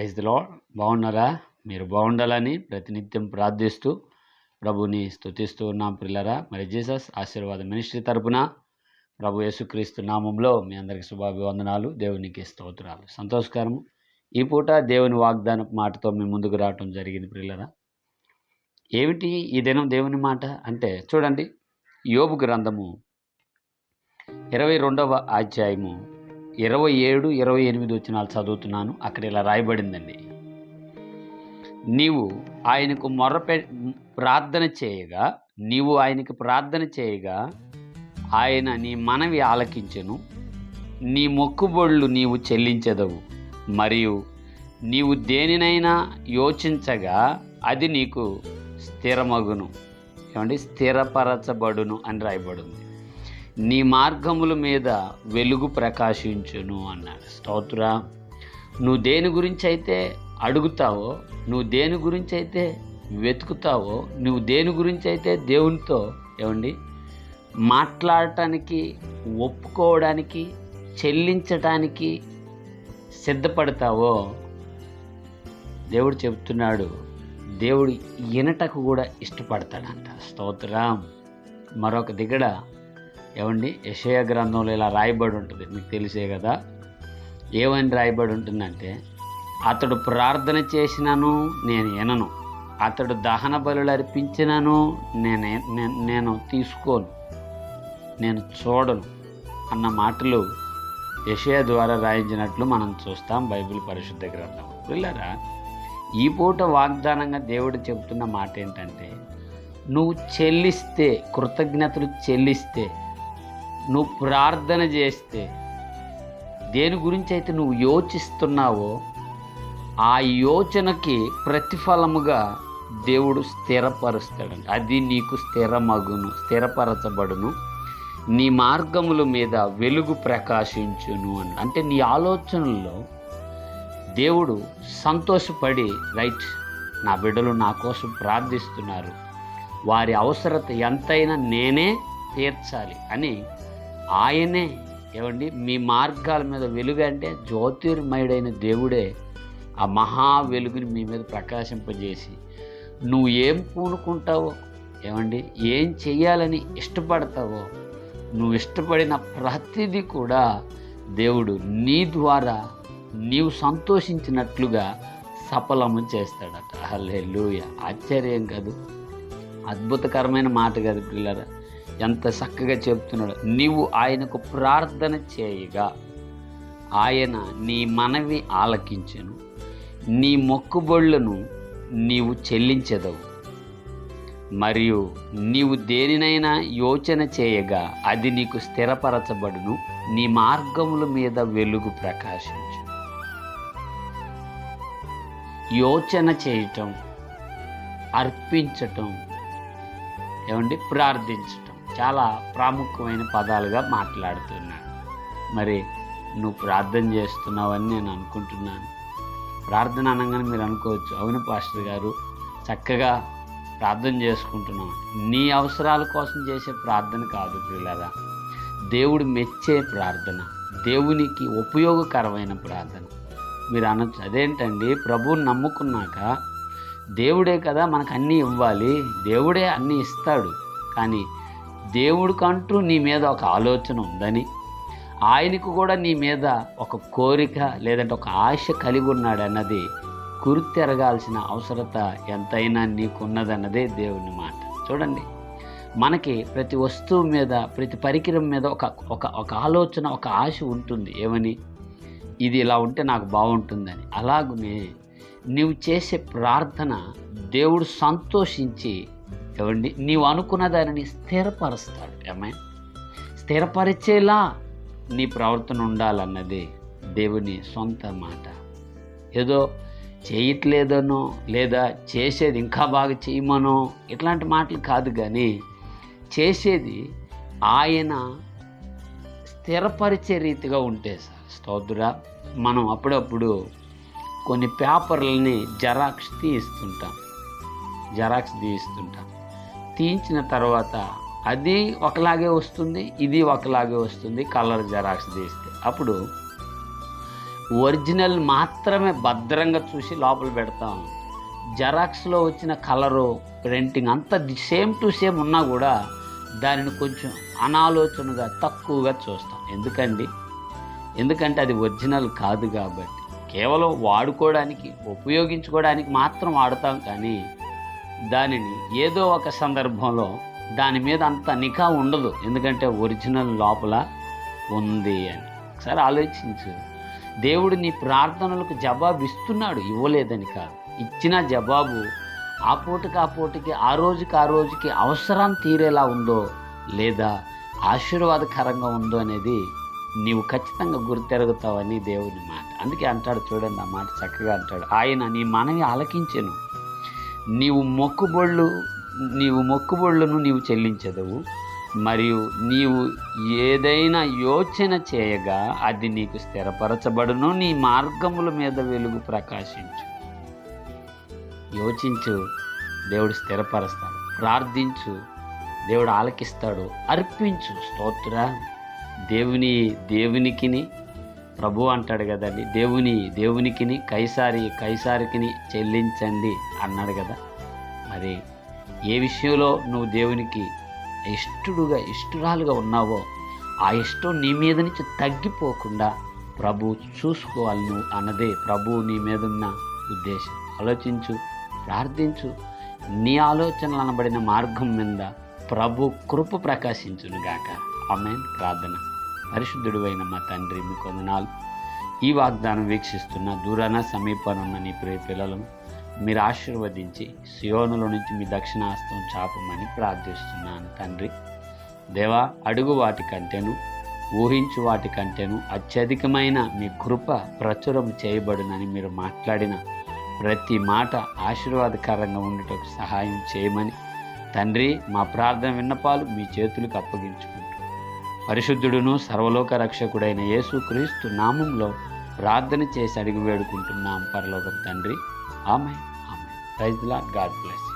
ప్రైజ్లో బాగున్నారా? మీరు బాగుండాలని ప్రతినిత్యం ప్రార్థిస్తూ ప్రభుని స్థుతిస్తూ ఉన్నాం పిల్లరా మరి జీసస్ ఆశీర్వాద మినిస్ట్రీ తరపున ప్రభు యేసుక్రీస్తు నామంలో మీ అందరికి శుభాభివందనాలు దేవునికి స్తోత్రాలు. సంతోషకరము ఈ పూట దేవుని వాగ్దాన మాటతో మీ ముందుకు రావటం జరిగింది పిల్లరా ఏమిటి ఈ దినం దేవుని మాట? అంటే చూడండి యోబు గ్రంథము ఇరవై రెండవ అధ్యాయము ఇరవై ఏడు ఇరవై ఎనిమిది వచ్చినాలు చదువుతున్నాను. అక్కడ ఇలా రాయబడిందండి. నీవు ఆయనకు మొర్రపె ప్రార్థన చేయగా నీవు ఆయనకు ప్రార్థన చేయగా ఆయన నీ మనవి ఆలకించెను. నీ మొక్కుబొళ్ళు నీవు చెల్లించదవు. మరియు నీవు దేనినైనా యోచించగా అది నీకు స్థిరమగును. ఏమండి? స్థిరపరచబడును అని రాయబడింది. నీ మార్గముల మీద వెలుగు ప్రకాశించును అన్నాడు. స్తోత్ర. నువ్వు దేని గురించి అయితే అడుగుతావో నువ్వు దేని గురించి అయితే వెతుకుతావో నువ్వు దేని గురించి అయితే దేవునితో ఏమండి మాట్లాడటానికి ఒప్పుకోవడానికి చెల్లించటానికి సిద్ధపడతావో దేవుడు చెప్తున్నాడు దేవుడు వినటకు కూడా ఇష్టపడతాడంట. స్తోత్రం. మరొక దిగడ ఏమండి యషయ గ్రంథంలో ఇలా రాయబడి ఉంటుంది మీకు తెలిసే కదా. ఏమని రాయబడి ఉంటుందంటే అతడు ప్రార్థన చేసినను నేను వినను. అతడు దహన బలులు అర్పించినను నేనే నేను తీసుకోను. నేను చూడను అన్న మాటలు యషయ ద్వారా రాయించినట్లు మనం చూస్తాం బైబిల్ పరిశుద్ధ గ్రంథం. పిల్లరా ఈ పూట వాగ్దానంగా దేవుడు చెబుతున్న మాట ఏంటంటే నువ్వు చెల్లిస్తే కృతజ్ఞతలు చెల్లిస్తే నువ్వు ప్రార్థన చేస్తే దేని గురించి అయితే నువ్వు యోచిస్తున్నావో ఆ యోచనకి ప్రతిఫలముగా దేవుడు స్థిరపరుస్తాడంట. అది నీకు స్థిరమగును స్థిరపరచబడును. నీ మార్గముల మీద వెలుగు ప్రకాశించును అని. అంటే నీ ఆలోచనల్లో దేవుడు సంతోషపడి రైట్ నా బిడ్డలు నా కోసం ప్రార్థిస్తున్నారు. వారి అవసరత ఎంతైనా నేనే తీర్చాలి అని ఆయనే. ఏమండి? మీ మార్గాల మీద వెలుగు అంటే జ్యోతిర్మయుడైన దేవుడే ఆ మహా వెలుగుని మీ మీద ప్రకాశింపజేసి నువ్వు ఏం పూనుకుంటావో ఏమండి? ఏం చెయ్యాలని ఇష్టపడతావో నువ్వు ఇష్టపడిన ప్రతిదీ కూడా దేవుడు నీ ద్వారా నీవు సంతోషించినట్లుగా సఫలము చేస్తాడట. హల్లెలూయ. ఆశ్చర్యం కాదు. అద్భుతకరమైన మాట కాదు పిల్లరా. ఎంత చక్కగా చెప్తున్నాడు నీవు ఆయనకు ప్రార్థన చేయగా ఆయన నీ మనవి ఆలకించను నీ మొక్కుబొళ్ళను నీవు చెల్లించదవు. మరియు నీవు దేనినైనా యోచన చేయగా అది నీకు స్థిరపరచబడును నీ మార్గముల మీద వెలుగు ప్రకాశించు యోచన చేయటం అర్పించటం ఏమండి? ప్రార్థించటం. చాలా ప్రాముఖ్యమైన పదాలుగా మాట్లాడుతున్నాడు. మరి నువ్వు ప్రార్థన చేస్తున్నావని నేను అనుకుంటున్నాను. ప్రార్థన అనగానే మీరు అనుకోవచ్చు అవును పాస్టర్ గారు చక్కగా ప్రార్థన చేసుకుంటున్నాం. నీ అవసరాల కోసం చేసే ప్రార్థన కాదు పిల్లరా దేవుడు మెచ్చే ప్రార్థన దేవునికి ఉపయోగకరమైన ప్రార్థన. మీరు అనొచ్చు అదేంటండి ప్రభువుని నమ్ముకున్నాక దేవుడే కదా మనకు అన్నీ ఇవ్వాలి దేవుడే అన్నీ ఇస్తాడు. కానీ దేవుడికంటూ నీ మీద ఒక ఆలోచన ఉందని ఆయనకు కూడా నీ మీద ఒక కోరిక లేదంటే ఒక ఆశ కలిగి ఉన్నాడన్నది గుర్తెరగాల్సిన అవసరత ఎంతైనా నీకున్నదన్నదే దేవుని మాట. చూడండి మనకి ప్రతి వస్తువు మీద ప్రతి పరికరం మీద ఒక ఒక ఒక ఆలోచన ఒక ఆశ ఉంటుంది. ఏమని? ఇది ఇలా ఉంటే నాకు బాగుంటుందని. అలాగనే నీవు చేసే ప్రార్థన దేవుడు సంతోషించి ఏమండి నీవు అనుకున్న దానిని స్థిరపరుస్తాడు. ఏమై స్థిరపరిచేలా నీ ప్రవర్తన ఉండాలన్నది దేవుని సొంత మాట. ఏదో చేయట్లేదనో లేదా చేసేది ఇంకా బాగా చేయమనో ఇట్లాంటి మాటలు కాదు కానీ చేసేది ఆయన స్థిరపరిచే రీతిగా ఉంటే సార్. స్తోత్ర మనం అప్పుడప్పుడు కొన్ని పేపర్లని జరాక్స్ తీస్తుంటాం. జరాక్స్ తీస్తుంటాం. తీయించిన తర్వాత అది ఒకలాగే వస్తుంది ఇది ఒకలాగే వస్తుంది కలర్ జెరాక్స్ తీస్తే. అప్పుడు ఒరిజినల్ మాత్రమే భద్రంగా చూసి లోపల పెడతాం. జెరాక్స్లో వచ్చిన కలరు ప్రింటింగ్ అంత సేమ్ టు సేమ్ ఉన్నా కూడా దానిని కొంచెం అనాలోచనగా తక్కువగా చూస్తాం. ఎందుకండి? ఎందుకంటే అది ఒరిజినల్ కాదు కాబట్టి. కేవలం వాడుకోవడానికి ఉపయోగించుకోవడానికి మాత్రం వాడతాం కానీ దానిని ఏదో ఒక సందర్భంలో దాని మీద అంత నిఘా ఉండదు. ఎందుకంటే ఒరిజినల్ లోపల ఉంది అని. ఒకసారి ఆలోచించు. దేవుడు నీ ప్రార్థనలకు జవాబు ఇస్తున్నాడు ఇవ్వలేదని కాదు. ఇచ్చిన జవాబు ఆ పూటకి ఆ పూటకి ఆ రోజుకి ఆ రోజుకి అవసరం తీరేలా ఉందో లేదా ఆశీర్వాదకరంగా ఉందో అనేది నీవు ఖచ్చితంగా గుర్తెరుగుతావని దేవుని మాట. అందుకే అంటాడు చూడండి ఆ మాట చక్కగా అంటాడు. ఆయన నీ మనవి ఆలకించెను. నీవు మొక్కుబొళ్ళు నీవు మొక్కుబొళ్ళను నీవు చెల్లించదవు మరియు నీవు ఏదైనా యోచన చేయగా అది నీకు స్థిరపరచబడును నీ మార్గముల మీద వెలుగు ప్రకాశించు. యోచించు దేవుడు స్థిరపరుస్తాడు. ప్రార్థించు దేవుడు ఆలకిస్తాడు. అర్పించు స్తోత్ర. దేవుని దేవునికిని ప్రభు అంటాడు కదండి దేవుని దేవునికిని కైసారి కైసారికిని చెల్లించండి అన్నాడు కదా. మరి ఏ విషయంలో నువ్వు దేవునికి ఇష్టడుగా ఇష్టరాలుగా ఉన్నావో ఆ ఇష్టం నీ మీద నుంచి తగ్గిపోకుండా ప్రభు చూసుకోవాలి నువ్వు అన్నదే ప్రభు నీ మీద ఉన్న ఉద్దేశం. ఆలోచించు ప్రార్థించు. నీ ఆలోచనలు అనబడిన మార్గం మీద ప్రభు కృప ప్రకాశించునుగాక. ఆమె ప్రార్థన. పరిశుద్ధుడు అయిన మా తండ్రి మీ కొందనాలు. ఈ వాగ్దానం వీక్షిస్తున్న దూరాన సమీపనున్న నీ ప్రియ పిల్లలను మీరు ఆశీర్వదించి సియోనుల నుంచి మీ దక్షిణాస్తం చాపమని ప్రార్థిస్తున్నాను తండ్రి. దేవా అడుగు వాటి కంటేను ఊహించు వాటి కంటేను అత్యధికమైన మీ కృప ప్రచురం చేయబడునని మీరు మాట్లాడిన ప్రతి మాట ఆశీర్వాదకరంగా ఉండటకు సహాయం చేయమని. తండ్రి మా ప్రార్థన విన్నపాలు మీ చేతులకు అప్పగించుకు పరిశుద్ధుడును సర్వలోక రక్షకుడైన యేసుక్రీస్తు నామంలో ప్రార్థన చేసి అడిగి వేడుకుంటున్నాం పరలోకం తండ్రి. ఆమె ఆమె ప్రైజ్ లాడ్ గాడ్ బ్లెస్